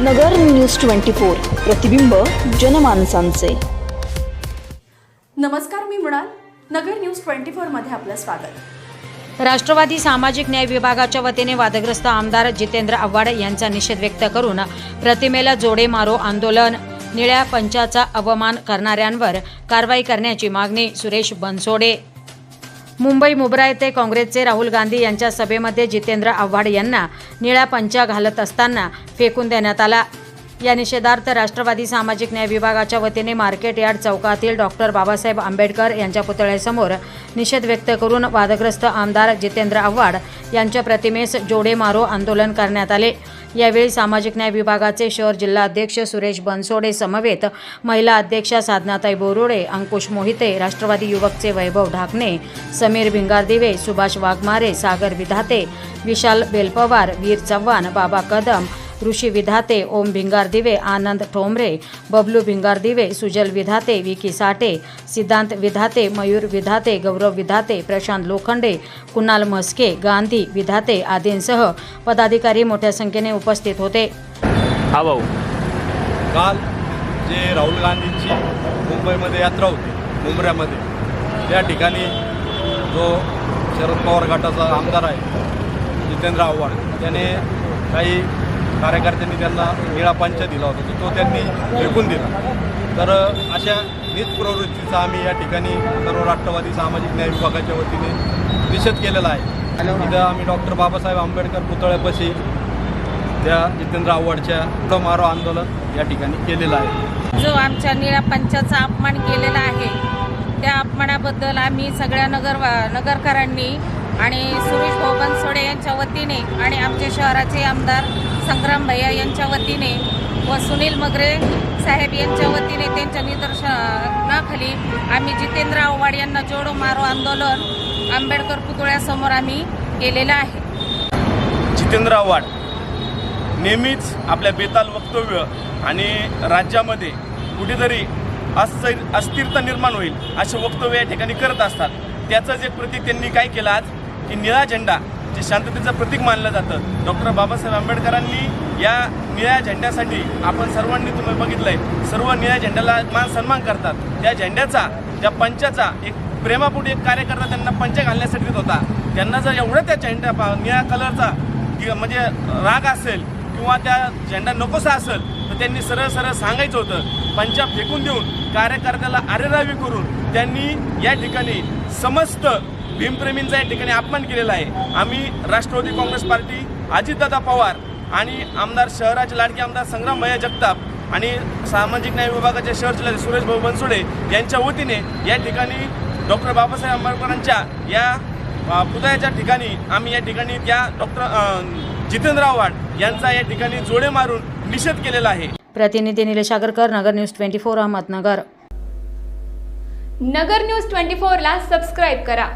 नगर news twenty four प्रतिबिंब जनमानसांचे. नमस्कार मी मृणाल. नगर न्यूज ट्वेंटी फोरमध्ये आपलं स्वागत. राष्ट्रवादी सामाजिक न्याय विभागाच्या वतीने वादग्रस्त आमदार जितेंद्र आव्हाड यांचा निषेध व्यक्त करून प्रतिमेला जोडे मारो आंदोलन निळ्या पंचाचा अवमान करणाऱ्यांवर कारवाई करण्याची मागणी सुरेश बनसोडे. मुंबई मुब्रा येथे काँग्रेसचे राहुल गांधी यांच्या सभेमध्ये जितेंद्र आव्हाड यांना निळ्या पंचा घालत असताना फेकून देण्यात आला. या निषेधार्थ राष्ट्रवादी सामाजिक न्याय विभागाच्या वतीने मार्केट यार्ड चौकातील डॉक्टर बाबासाहेब आंबेडकर यांच्या पुतळ्यासमोर निषेध व्यक्त करून वादग्रस्त आमदार जितेंद्र आव्हाड यांच्या प्रतिमेस जोडे मारो आंदोलन करण्यात आले. यावेळी सामाजिक न्याय विभागाचे शहर जिल्हा अध्यक्ष सुरेश बनसोडे समवेत महिला अध्यक्षा साधनाताई बोरुडे अंकुश मोहिते राष्ट्रवादी युवकचे वैभव ढाकणे समीर भिंगारदिवे सुभाष वाघमारे सागर विधाते विशाल बेलपवार वीर चव्हाण बाबा कदम ऋषी विधाते ओम भिंगारदिवे आनंद ठोंबरे बबलू भिंगारदिवे सुजल विधाते विकी साठे सिद्धांत विधाते मयूर विधाते गौरव विधाते प्रशांत लोखंडे कुणाल म्हस्के गांधी विधाते आदींसह पदाधिकारी मोठ्या संख्येने उपस्थित होते हा भाऊ काल जे राहुल गांधींची मुंबईमध्ये यात्रा होती मुंबऱ्यामध्ये त्या ठिकाणी जो शरद पवार गटाचा आमदार आहे जितेंद्र आव्हाड त्याने काही कार्यकर्त्यांनी त्यांना निळा पंच दिला होता तर तो त्यांनी फेकून दिला. तर अशा नीच प्रवृत्तीचा आम्ही या ठिकाणी सर्व राष्ट्रवादी सामाजिक न्याय विभागाच्या वतीने निषेध केलेला आहे. इथं आम्ही डॉक्टर बाबासाहेब आंबेडकर पुतळ्यापाशी त्या जितेंद्र आव्हाडच्या पुढं मारो आंदोलन या ठिकाणी केलेलं आहे. जो आमच्या निळा पंचाचा अपमान केलेला आहे त्या अपमानाबद्दल आम्ही सगळ्या नगर नगरकरांनी आणि सुरेश भाऊ बनसोडे यांच्या वतीने आणि आमचे शहराचे आमदार संग्राम भैया यांच्या वतीने व सुनील मगरे साहेब यांच्या वतीने त्यांच्या निदर्शनाखाली आम्ही जितेंद्र आव्हाड यांना जोडो मारो आंदोलन आंबेडकर पुतळ्यासमोर आम्ही केलेलं आहे. जितेंद्र आव्हाड नेहमीच आपल्या बेताल वक्तव्य आणि राज्यामध्ये कुठेतरी अस्थिर अस्थिरता निर्माण होईल असे वक्तव्य या ठिकाणी करत असतात. त्याचंच एक प्रती त्यांनी काय केलं आज? की निळा झेंडा जे शांततेचं प्रतीक मानलं जातं. डॉक्टर बाबासाहेब आंबेडकरांनी या निळ्या झेंड्यासाठी आपण सर्वांनी तुम्ही बघितलंय सर्व निळ्या झेंड्याला मान सन्मान करतात. त्या झेंड्याचा त्या पंचाचा एक प्रेमापुढे एक कार्यकर्ता त्यांना पंच घालण्यासाठी देत होता. त्यांना जर एवढं त्या झेंड्या पा- निळ्या कलरचा म्हणजे राग असेल किंवा त्या झेंडा नकोसा असेल तर त्यांनी सरळ सरळ सांगायचं होतं. पंचा फेकून देऊन कार्यकर्त्याला आरेरावी करून त्यांनी या ठिकाणी समस्त भीमप्रेमींचा या ठिकाणी अपमान केलेला आहे. आम्ही राष्ट्रवादी काँग्रेस पार्टी अजितदादा पवार आणि आमदार शहराचे लाडके आमदार संग्राम भैया जगताप आणि सामाजिक न्याय विभागाचे शहर जिल्ह्याचे सुरेश भाऊ बनसोडे यांच्या वतीने या ठिकाणी डॉक्टर बाबासाहेब आंबेडकरांच्या या पुतळ्याच्या ठिकाणी आम्ही या ठिकाणी त्या डॉक्टर जितेंद्र आव्हाड यांचा या ठिकाणी जोडे मारून निषेध केलेला आहे. प्रतिनिधी Nilesh Agarkar Nagar news twenty four Ahmednagar. Nagar news twenty फोरला सबस्क्राईब करा.